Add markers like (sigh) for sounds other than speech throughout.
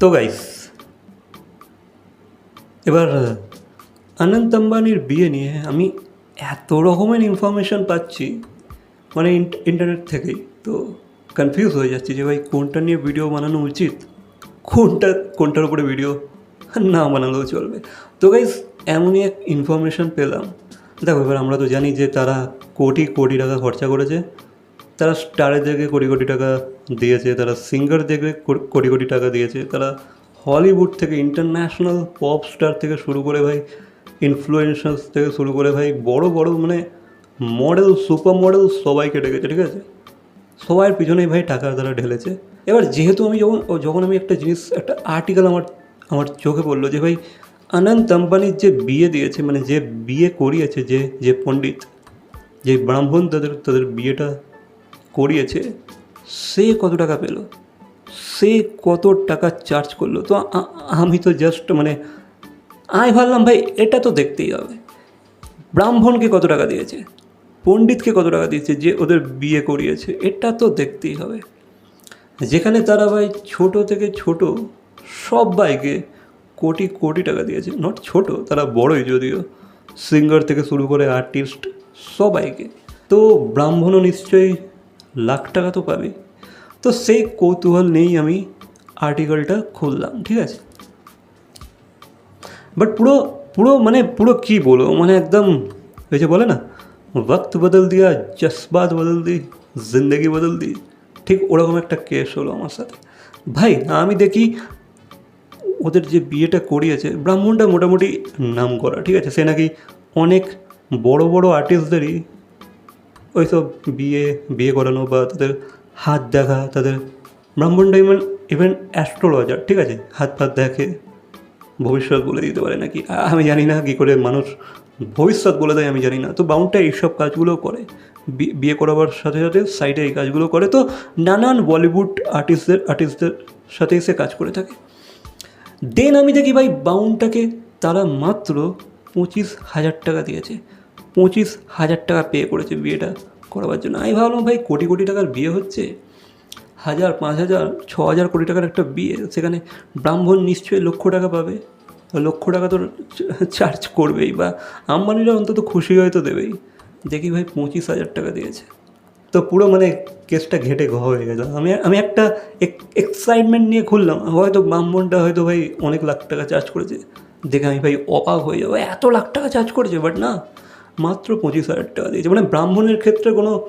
তো গাইস এবার, অনন্ত আম্বানির বিয়ে নিয়ে আমি এত রকমের ইনফরমেশান পাচ্ছি মানে ইন্ট- ইন্টারনেট থেকেই। তো কনফিউজ হয়ে যাচ্ছি যে ভাই কোনটা নিয়ে ভিডিও বানানো উচিত? কোনটা, কোনটার উপরে ভিডিও না বানালেও চলবে? তো গাইস এমনই এক ইনফরমেশান পেলাম। দেখো এবার আমরা তো জানি যে তারা কোটি কোটি টাকা খরচা করেছে। তারা স্টারের দেখে কোটি কোটি টাকা দিয়েছে, তারা সিঙ্গার দেখে কোটি কোটি টাকা দিয়েছে, তারা হলিউড থেকে ইন্টারন্যাশনাল পপ স্টার থেকে শুরু করে ভাই ইনফ্লুয়েন্সার্স থেকে শুরু করে ভাই, বড় বড় মানে মডেল সুপার মডেল সবাইকে ডেকেছে, ঠিক আছে? সবার পিছনেই ভাই টাকা তারা ঢেলেছে। এবার যেহেতু আমি যখন যখন আমি একটা জিনিস, একটা আর্টিকেল আমার আমার চোখে পড়ল যে ভাই অনন্ত আম্বানির যে বিয়ে দিয়েছে মানে যে বিয়ে করিয়েছে, যে যে পণ্ডিত, যে ব্রাহ্মণ তাদের তাদের বিয়েটা করিয়েছে সে কত টাকা পেল? সে কত টাকা চার্জ করল? তো আমি তো জাস্ট মানে আমি ভাবলাম, ভাই, এটা তো দেখতেই হবে। ব্রাহ্মণকে কত টাকা দিয়েছে? পণ্ডিতকে কত টাকা দিয়েছে যে ওদের বিয়ে করিয়েছে? এটা তো দেখতেই হবে। যেখানে তারা ভাই ছোট থেকে ছোট সবাইকে কোটি কোটি টাকা দিয়েছে। নট ছোট, তারা বড়ই যদিও। সিঙ্গার থেকে শুরু করে আর্টিস্ট সবাইকে। তো ব্রাহ্মণও নিশ্চয়ই লাখ টাকা তো পাবে। তো সেই কৌতূহল নেই আমি আর্টিকেলটা খুললাম, ঠিক আছে? বাট পুরো পুরো মানে পুরো কী বলব? মানে একদম ওই যে বলে না ওয়াক্ত বদল দিয়া জজবাত বদল দি জিন্দগি বদল দি ঠিক ওরকম একটা কেস হলো আমার সাথে। ভাই, আমি দেখি ওদের যে বিয়েটা করিয়েছে, ব্রাহ্মণটা মোটামুটি নাম করা ঠিক আছে? সে নাকি অনেক বড় বড় আর্টিস্টদেরই ওইসব বিয়ে বিয়ে করানো বা তাদের হাত দেখা, তাদের ব্রাহ্মণটা ইভেন ইভেন অ্যাস্ট্রোলজার ঠিক আছে? হাত ফাত দেখে ভবিষ্যৎ বলে দিতে পারে নাকি? আমি জানি না কী করে মানুষ ভবিষ্যৎ বলে দেয়, আমি জানি না। তো বাউন্ডটা এইসব কাজগুলো করে। বিয়ে করাবার সাথে সাথে সাইডে এই কাজগুলো করে। তো নানান বলিউড আর্টিস্টদের আর্টিস্টদের সাথেই সে কাজ করে থাকে। দেন আমি দেখি ভাই বাউন্ডটাকে তারা মাত্র পঁচিশ হাজার টাকা দিয়েছে। পঁচিশ হাজার টাকা পে করেছে বিয়েটা করাবার জন্য। আমি ভাবলাম, ভাই, কোটি কোটি টাকার বিয়ে হচ্ছে? হাজার, পাঁচ হাজার, ছ হাজার কোটি টাকার একটা বিয়ে? সেখানে ব্রাহ্মণ নিশ্চয়ই লক্ষ টাকা পাবে। লক্ষ টাকা তো চার্জ করবেই বা আম্বানিরা অন্তত খুশি হয়তো দেবেই। দেখি ভাই, পঁচিশ হাজার টাকা দিয়েছে। তো পুরো মানে কেসটা ঘেটে ঘ হয়ে গেল। আমি আমি একটা এক্সাইটমেন্ট নিয়ে খুললাম। হয়তো ব্রাহ্মণটা হয়তো ভাই অনেক লাখ টাকা চার্জ করেছে। দেখে আমি ভাই অবাক হয়ে যাব। এত লাখ টাকা চার্জ করেছে? বাট না মাত্র পঁচিশ হাজার টাকা দিয়েছে। মানে ব্রাহ্মণের ক্ষেত্রে কোনো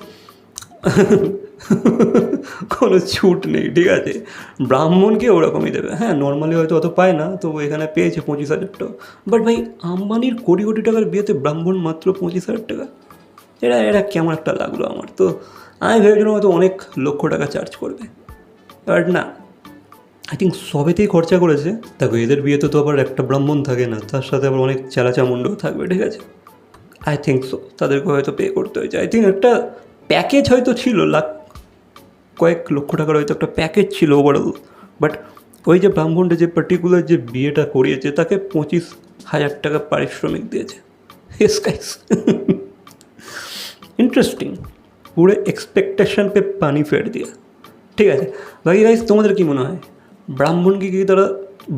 (laughs) কোনো ছুট নেই, ঠিক আছে? ব্রাহ্মণকে ওরকমই দেবে। হ্যাঁ নর্মালি হয়তো অত পায় না, তো এখানে পেয়েছে পঁচিশ হাজার টাকা। বাট ভাই, আম্বানির কোটি কোটি টাকার বিয়েতে ব্রাহ্মণ মাত্র পঁচিশ হাজার টাকা? এটা এটা কেমন একটা লাগল আমার। তো আমি ভেবেছিলাম হয়তো অনেক লক্ষ টাকা চার্জ করবে। বাট না আই থিঙ্ক সবেতেই খরচা করেছে। দেখো, এদের বিয়েতে তো আবার একটা ব্রাহ্মণ থাকে না, তার সাথে আবার অনেক চালাচামুন্ডও থাকবে, ঠিক আছে? আই থিঙ্ক সো তাদেরকে হয়তো পে করতে হয়েছে। আই থিঙ্ক একটা প্যাকেজ হয়তো ছিল, লাখ কয়েক লক্ষ টাকার হয়তো একটা প্যাকেজ ছিল ওভারঅল বাট ওই যে ব্রাহ্মণটা যে পার্টিকুলার যে বিয়েটা করিয়েছে, তাকে পঁচিশ হাজার টাকা পারিশ্রমিক দিয়েছে। হেস গাইস ইন্টারেস্টিং পুরো এক্সপেকটেশন পে পানি ফের দিয়া। ঠিক আছে। বাকি গাইস তোমাদের কি মনে হয়? ব্রাহ্মণকে কি তারা,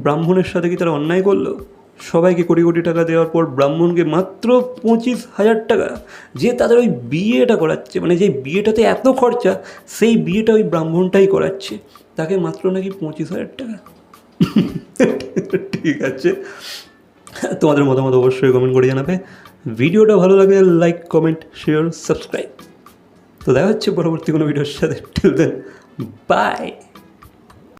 ব্রাহ্মণের সাথে কি তারা অন্যায় করল? সবাইকে কোটি কোটি টাকা দেওয়ার পর ব্রাহ্মণকে মাত্র পঁচিশ হাজার টাকা। যে তাদের ওই বিয়েটা করাচ্ছে মানে যে বিয়েটাতে এত খরচা, সেই বিয়েটা ওই ব্রাহ্মণটাই করাচ্ছে। তাকে মাত্র নাকি পঁচিশ হাজার টাকা। ঠিক আছে। তোমাদের মতামত অবশ্যই কমেন্ট করে জানাবে। ভিডিওটা ভালো লাগলে লাইক কমেন্ট শেয়ার সাবস্ক্রাইব তো দেখা হচ্ছে পরবর্তী কোনো ভিডিওর সাথে। বাই